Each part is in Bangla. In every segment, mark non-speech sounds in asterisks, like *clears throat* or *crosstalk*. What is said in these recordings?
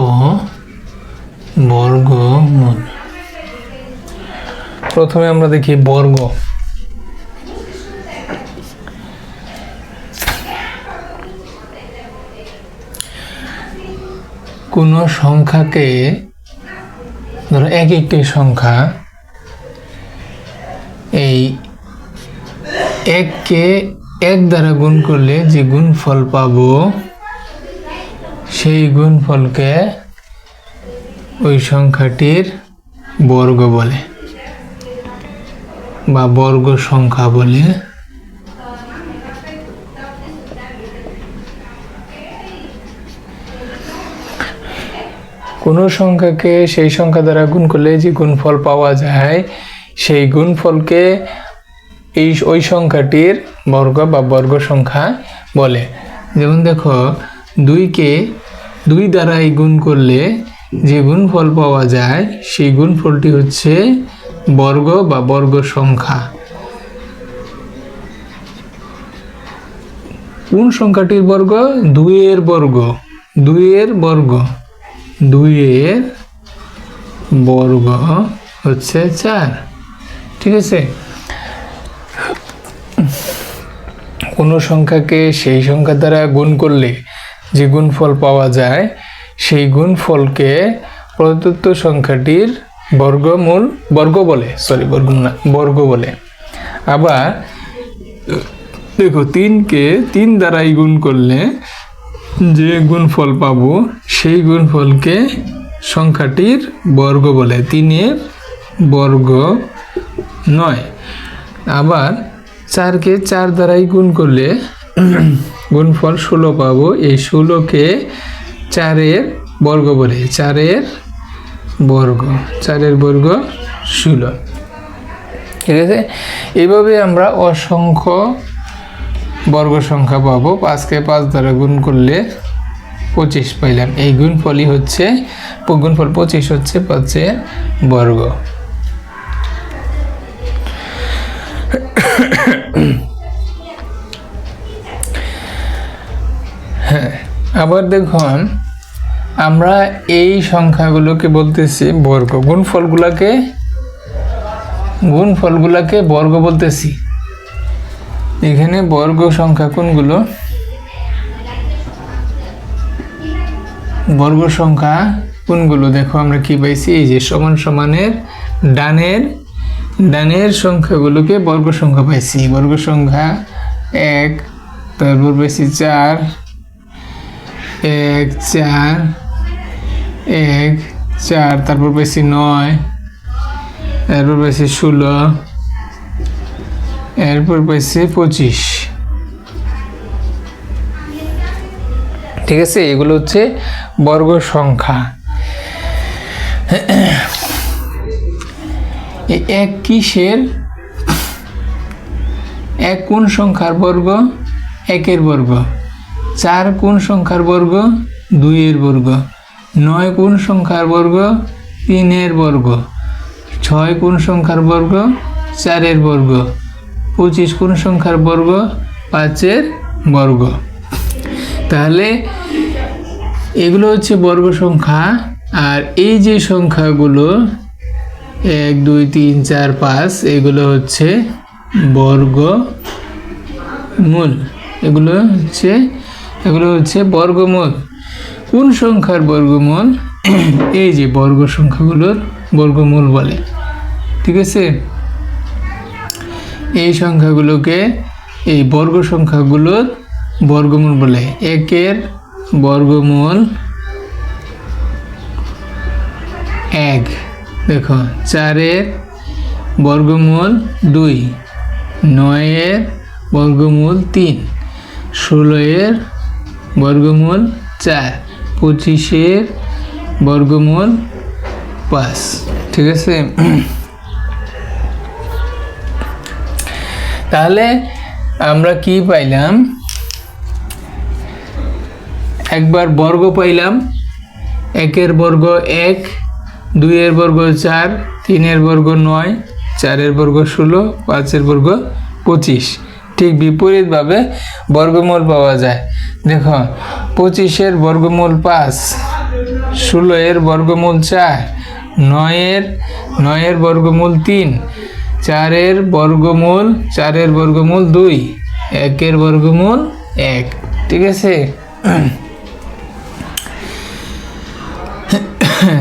ও বর্গমূল প্রথমে আমরা দেখি বর্গ। কোনো সংখ্যাকে, ধরো এক একটি সংখ্যা, এই এককে এক দ্বারা গুণ করলে যে গুণফল পাবো সেই গুণফলকে ওই সংখ্যাটির বর্গ বলে বা বর্গ সংখ্যা বলে। কোনো সংখ্যাকে সেই সংখ্যা দ্বারা গুণ করলে যে গুণফল পাওয়া যায়, সেই গুণফলকে এই ওই সংখ্যাটির বর্গ বা বর্গ সংখ্যা বলে। যেমন দেখো, দুইকে দুই দ্বারাই গুণ করলে যে গুণফল পাওয়া যায়, সেই গুণফলটি হচ্ছে বর্গ বা বর্গ সংখ্যা। কোন সংখ্যাটির বর্গ? দুইয়ের বর্গ। দুইয়ের বর্গ। দুইয়ের বর্গ হচ্ছে চার। ঠিক আছে? কোনো সংখ্যাকে সেই সংখ্যা দ্বারা গুণ করলে যে গুণফল পাওয়া যায়, সেই গুণফলকে প্রদত্ত সংখ্যাটির বর্গমূল, বর্গ বলে সরি বর্গ না, বর্গ বলে। আবার, দেখো, তিনকে তিন দ্বারাই গুণ করলে যে গুণফল পাবো, সেই গুণফলকে সংখ্যাটির বর্গ বলে, তিনের বর্গ নয়। আবার, চারকে চার দ্বারাই গুণ করলে গুণফল ষোলো পাবো। এই ষোলোকে চারের বর্গ বলে। চারের বর্গ। চারের বর্গ ষোলো। ঠিক আছে? এইভাবে আমরা অসংখ্য বর্গ সংখ্যা পাবো। পাঁচকে পাঁচ দ্বারা গুণ করলে পঁচিশ পাইলাম। এই গুণফলই হচ্ছে, গুণফল পঁচিশ হচ্ছে পাঁচের বর্গ। আবার দেখুন, আমরা এই সংখ্যাগুলোকে বলতেছি বর্গ। গুণফলগুলোকে গুণফলগুলোকে বর্গ বলতেছি। এখানে বর্গ সংখ্যা কোনগুলো? বর্গ সংখ্যা কোনগুলো? দেখো আমরা কি পাইছি? এই যে সমান সমানের ডানের ডানের সংখ্যাগুলোকে বর্গ সংখ্যা পাইছি। বর্গ সংখ্যা এক, তারপর পাইছি চার এক, চার এক, চার, তারপর পাইছি নয় তারপর পাইছি ষোলো, এরপর পাইছি পঁচিশ। ঠিক আছে, এগুলো হচ্ছে বর্গ সংখ্যা। এক কিসের? এক কোন সংখ্যার বর্গ? একের বর্গ। চার কোন সংখ্যার বর্গ, দুইয়ের বর্গ। নয় কোন সংখ্যার বর্গ, তিনের বর্গ। ছয় কোন সংখ্যার বর্গ, চারের বর্গ। পঁচিশ কোন সংখ্যার বর্গ, পাঁচের বর্গ। তাহলে এগুলো হচ্ছে বর্গ সংখ্যা, আর এই যে সংখ্যাগুলো, এক, দুই, তিন, চার, পাঁচ, এগুলো হচ্ছে বর্গ মূল। এগুলো হচ্ছে এগুলো হচ্ছে বর্গমূল। কোন সংখ্যার বর্গমূল? *clears throat* এই যে বর্গ সংখ্যাগুলোর বর্গমূল বলে। ঠিক আছে? এই সংখ্যাগুলোকে এই বর্গ সংখ্যাগুলোর বর্গমূল বলে। একের বর্গমূল এক। দেখো, চারের বর্গমূল দুই, নয়ের বর্গমূল তিন, ষোলোয়ের বর্গমূল চার, পঁচিশের বর্গমূল পাঁচ। ঠিক আছে? তাহলে আমরা কি পাইলাম? একবার বর্গ পাইলাম। একের বর্গ এক, দুইয়ের বর্গ চার, তিনের বর্গ নয়, চারের বর্গ ষোলো, পাঁচের বর্গ পঁচিশ। ঠিক বিপরীতভাবে বর্গমূল পাওয়া যায়। দেখো, পঁচিশের বর্গমূল পাঁচ ষোলো এর বর্গমূল চার, নয়ের নয়ের বর্গমূল তিন, চারের বর্গমূল চারের বর্গমূল দুই, একের বর্গমূল এক। ঠিক আছে?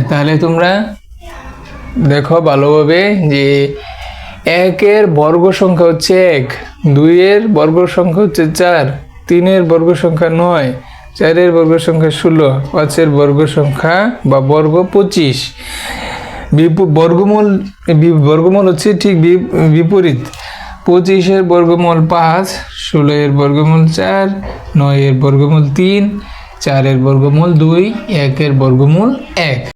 তাহলে তোমরা দেখো ভালোভাবে যে একের বর্গ সংখ্যা হচ্ছে এক। দুইয়ের বর্গ সংখ্যা হচ্ছে চার, তিনের বর্গ সংখ্যা নয়, চারের বর্গ সংখ্যা ষোলো, পাঁচের বর্গ সংখ্যা বা বর্গ পঁচিশ। বর্গমূল বর্গমূল হচ্ছে ঠিক বিপরীত। পঁচিশের বর্গমূল পাঁচ ষোলো এর বর্গমূল চার, নয়ের বর্গমূল তিন, চারের বর্গমূল দুই, একের বর্গমূল এক।